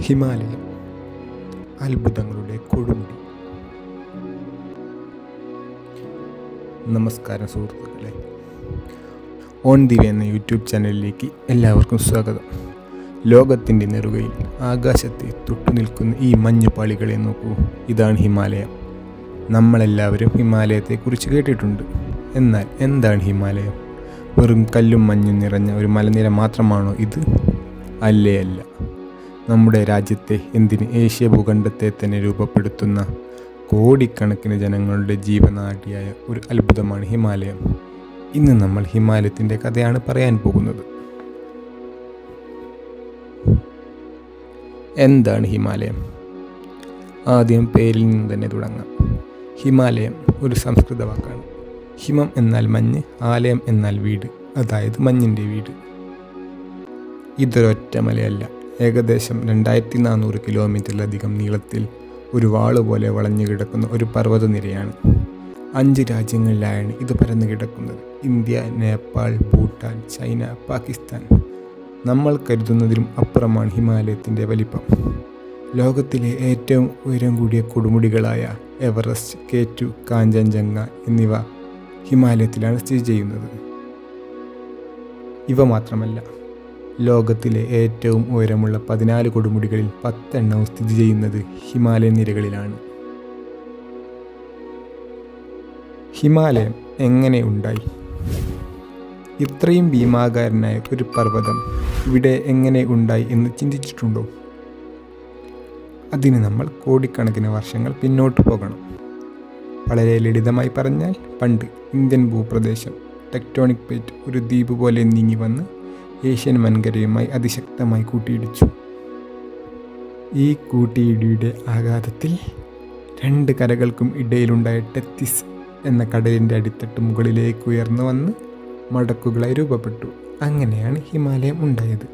ഹിമാലയം. അത്ഭുതങ്ങളുടെ കൊടുമുടി. നമസ്കാരം സുഹൃത്തുക്കളെ. ഓൺ ദിവ എന്ന യൂട്യൂബ് ചാനലിലേക്ക് എല്ലാവർക്കും സ്വാഗതം. ലോകത്തിന്റെ നെറുകയിൽ ആകാശത്തെ തൊട്ടു നിൽക്കുന്ന ഈ മഞ്ഞുപാളികളെ നോക്കൂ. ഇതാണ് ഹിമാലയം. നമ്മളെല്ലാവരും ഹിമാലയത്തെക്കുറിച്ച് കേട്ടിട്ടുണ്ട്. എന്നാൽ എന്താണ് ഹിമാലയം? വെറും കല്ലും മഞ്ഞും നിറഞ്ഞ ഒരു മലനിര മാത്രമാണോ ഇത്? അല്ലേ അല്ല. നമ്മുടെ രാജ്യത്തെ എന്തിന് ഏഷ്യ ഭൂഖണ്ഡത്തെ തന്നെ രൂപപ്പെടുത്തുന്ന കോടിക്കണക്കിന് ജനങ്ങളുടെ ജീവനാടിയായ ഒരു അത്ഭുതമാണ് ഹിമാലയം. ഇന്ന് നമ്മൾ ഹിമാലയത്തിന്റെ കഥയാണ് പറയാൻ പോകുന്നത്. എന്താണ് ഹിമാലയം? ആദ്യം പേരിൽ നിന്ന് തന്നെ തുടങ്ങാം. ഹിമാലയം ഒരു സംസ്കൃത വാക്കാണ്. ഹിമം എന്നാൽ മഞ്ഞ് ആലയം എന്നാൽ വീട് അതായത് മഞ്ഞിന്റെ വീട്. ഇതൊരൊറ്റ മലയല്ല. ഏകദേശം രണ്ടായിരത്തി നാനൂറ് കിലോമീറ്ററിലധികം നീളത്തിൽ ഒരു വാൾ പോലെ വളഞ്ഞു കിടക്കുന്ന ഒരു പർവതനിരയാണ്. അഞ്ച് രാജ്യങ്ങളിലായാണ് ഇത് പരന്നു കിടക്കുന്നത്. India Nepal Bhutan China Pakistan. നമ്മൾ കരുതുന്നതിലും അപ്പുറമാണ് ഹിമാലയത്തിന്റെ വലിപ്പം. ലോകത്തിലെ ഏറ്റവും ഉയരം കൂടിയ കൊടുമുടികളായ എവറസ്റ്റ് കേറ്റു കാഞ്ചൻജംഗ എന്നിവ ഹിമാലയത്തിലാണ് സ്ഥിതി ചെയ്യുന്നത്. ഇവ മാത്രമല്ല ലോകത്തിലെ ഏറ്റവും ഉയരമുള്ള പതിനാല് കൊടുമുടികളിൽ പത്തെണ്ണവും സ്ഥിതി ചെയ്യുന്നത് ഹിമാലയൻ നിരകളിലാണ്. ഹിമാലയം എങ്ങനെ ഉണ്ടായി? ഇത്രയും ഭീമാകാരനായ ഒരു പർവതം ഇവിടെ എങ്ങനെ ഉണ്ടായി എന്ന് ചിന്തിച്ചിട്ടുണ്ടോ? അതിന് നമ്മൾ കോടിക്കണക്കിന് വർഷങ്ങൾ പിന്നോട്ട് പോകണം. വളരെ ലളിതമായി പറഞ്ഞാൽ പണ്ട് ഇന്ത്യൻ ഭൂപ്രദേശം ടെക്ടോണിക് പ്ലേറ്റ് ഒരു ദ്വീപ് പോലെ നീങ്ങി വന്ന് ഏഷ്യൻ വൻകരയുമായി അതിശക്തമായി കൂട്ടിയിടിച്ചു. ഈ കൂട്ടിയിടിയുടെ ആഘാതത്തിൽ രണ്ട് കരകൾക്കും ഇടയിലുണ്ടായ ടെത്തിസ് എന്ന കടലിന്റെ അടിത്തട്ട് മുകളിലേക്ക് ഉയർന്നു വന്ന് മടക്കുകളായി രൂപപ്പെട്ടു. അങ്ങനെയാണ് ഹിമാലയം ഉണ്ടായത്.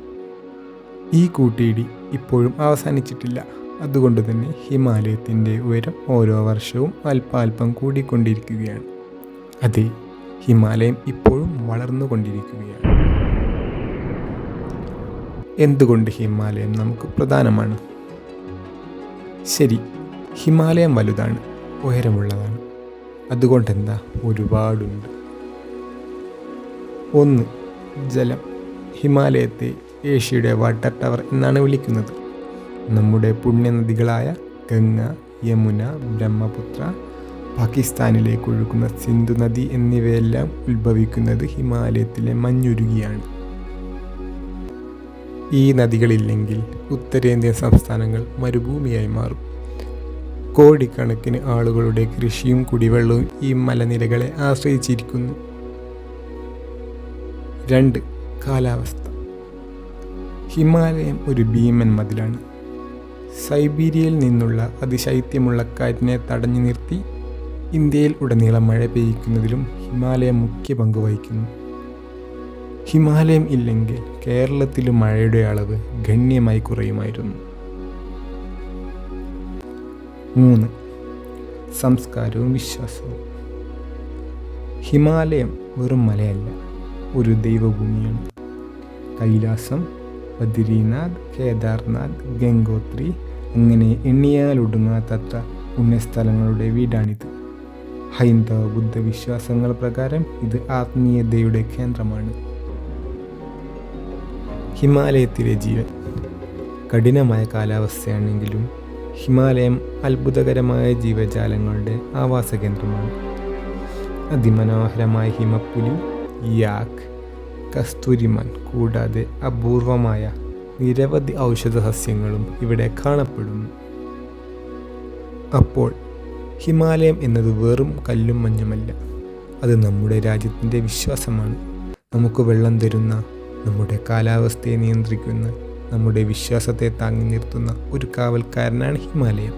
ഈ കൂട്ടിയിടി ഇപ്പോഴും അവസാനിച്ചിട്ടില്ല. അതുകൊണ്ട് തന്നെ ഹിമാലയത്തിന്റെ ഉയരം ഓരോ വർഷവും അല്പാൽപ്പം കൂടിക്കൊണ്ടിരിക്കുകയാണ്. അതെ ഹിമാലയം ഇപ്പോഴും വളർന്നുകൊണ്ടിരിക്കുകയാണ്. എന്തുകൊണ്ട് ഹിമാലയം നമുക്ക് പ്രധാനമാണ്? ശരി ഹിമാലയം വലുതാണ് ഉയരമുള്ളതാണ്. അതുകൊണ്ടെന്താ ഒരുപാടുണ്ട്. ഒന്ന് ജലം. ഹിമാലയത്തെ ഏഷ്യയുടെ വാട്ടർ ടവർ എന്നാണ് വിളിക്കുന്നത്. നമ്മുടെ പുണ്യനദികളായ ഗംഗ യമുന ബ്രഹ്മപുത്ര പാകിസ്ഥാനിലേക്ക് ഒഴുകുന്ന സിന്ധു നദി എന്നിവയെല്ലാം ഉത്ഭവിക്കുന്നത് ഹിമാലയത്തിലെ മഞ്ഞുരുകിയാണ്. ഈ നദികളില്ലെങ്കിൽ ഉത്തരേന്ത്യൻ സംസ്ഥാനങ്ങൾ മരുഭൂമിയായി മാറും. കോടിക്കണക്കിന് ആളുകളുടെ കൃഷിയും കുടിവെള്ളവും ഈ മലനിരകളെ ആശ്രയിച്ചിരിക്കുന്നു. രണ്ട് കാലാവസ്ഥ. ഹിമാലയം ഒരു ഭീമൻ മതിലാണ്. സൈബീരിയയിൽ നിന്നുള്ള അതിശൈത്യമുള്ള കാറ്റിനെ തടഞ്ഞു നിർത്തി ഇന്ത്യയിൽ ഉടനീളം മഴ പെയ്യിക്കുന്നതിലും ഹിമാലയം മുഖ്യ പങ്ക് വഹിക്കുന്നു. ഹിമാലയം ഇല്ലെങ്കിൽ കേരളത്തിൽ മഴയുടെ അളവ് ഗണ്യമായി കുറയുമായിരുന്നു. മൂന്ന് സംസ്കാരവും വിശ്വാസവും. ഹിമാലയം വെറും മലയല്ല ഒരു ദൈവഭൂമിയാണ്. കൈലാസം ബദ്രീനാഥ് കേദാർനാഥ് ഗംഗോത്രി അങ്ങനെ എണ്ണിയാലൊടുങ്ങാത്തത്ര പുണ്യസ്ഥലങ്ങളുടെ വീടാണിത്. ഹൈന്ദവ ബുദ്ധ വിശ്വാസങ്ങൾ പ്രകാരം ഇത് ആത്മീയതയുടെ കേന്ദ്രമാണ്. ഹിമാലയത്തിലെ ജീവൻ. കഠിനമായ കാലാവസ്ഥയാണെങ്കിലും ഹിമാലയം അത്ഭുതകരമായ ജീവജാലങ്ങളുടെ ആവാസ കേന്ദ്രമാണ്. അതിമനോഹരമായ ഹിമപ്പുലി യാക് കസ്തൂരിമൻ കൂടാതെ അപൂർവമായ നിരവധി ഔഷധ സസ്യങ്ങളും ഇവിടെ കാണപ്പെടുന്നു. അപ്പോൾ ഹിമാലയം എന്നത് വെറും കല്ലും മഞ്ഞുമല്ല. അത് നമ്മുടെ രാജ്യത്തിന്റെ വിശ്വാസമാണ്. നമുക്ക് വെള്ളം തരുന്ന നമ്മുടെ കാലാവസ്ഥയെ നിയന്ത്രിക്കുന്ന നമ്മുടെ വിശ്വാസത്തെ താങ്ങി നിർത്തുന്ന ഒരു കാവൽക്കാരനാണ് ഹിമാലയം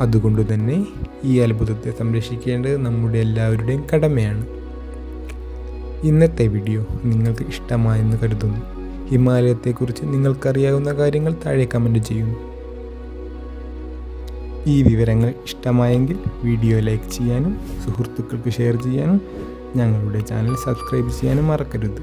അതുകൊണ്ട് തന്നെ ഈ അത്ഭുതത്തെ സംരക്ഷിക്കേണ്ടത് നമ്മുടെ എല്ലാവരുടെയും കടമയാണ്. ഇന്നത്തെ വീഡിയോ നിങ്ങൾക്ക് ഇഷ്ടമായെന്ന് കരുതുന്നു. ഹിമാലയത്തെക്കുറിച്ച് നിങ്ങൾക്കറിയാവുന്ന കാര്യങ്ങൾ താഴെ കമന്റ് ചെയ്യുന്നു. ഈ വിവരങ്ങൾ ഇഷ്ടമായെങ്കിൽ വീഡിയോ ലൈക്ക് ചെയ്യാനും സുഹൃത്തുക്കൾക്ക് ഷെയർ ചെയ്യാനും ഞങ്ങളുടെ ചാനൽ സബ്സ്ക്രൈബ് ചെയ്യാനും മറക്കരുത്.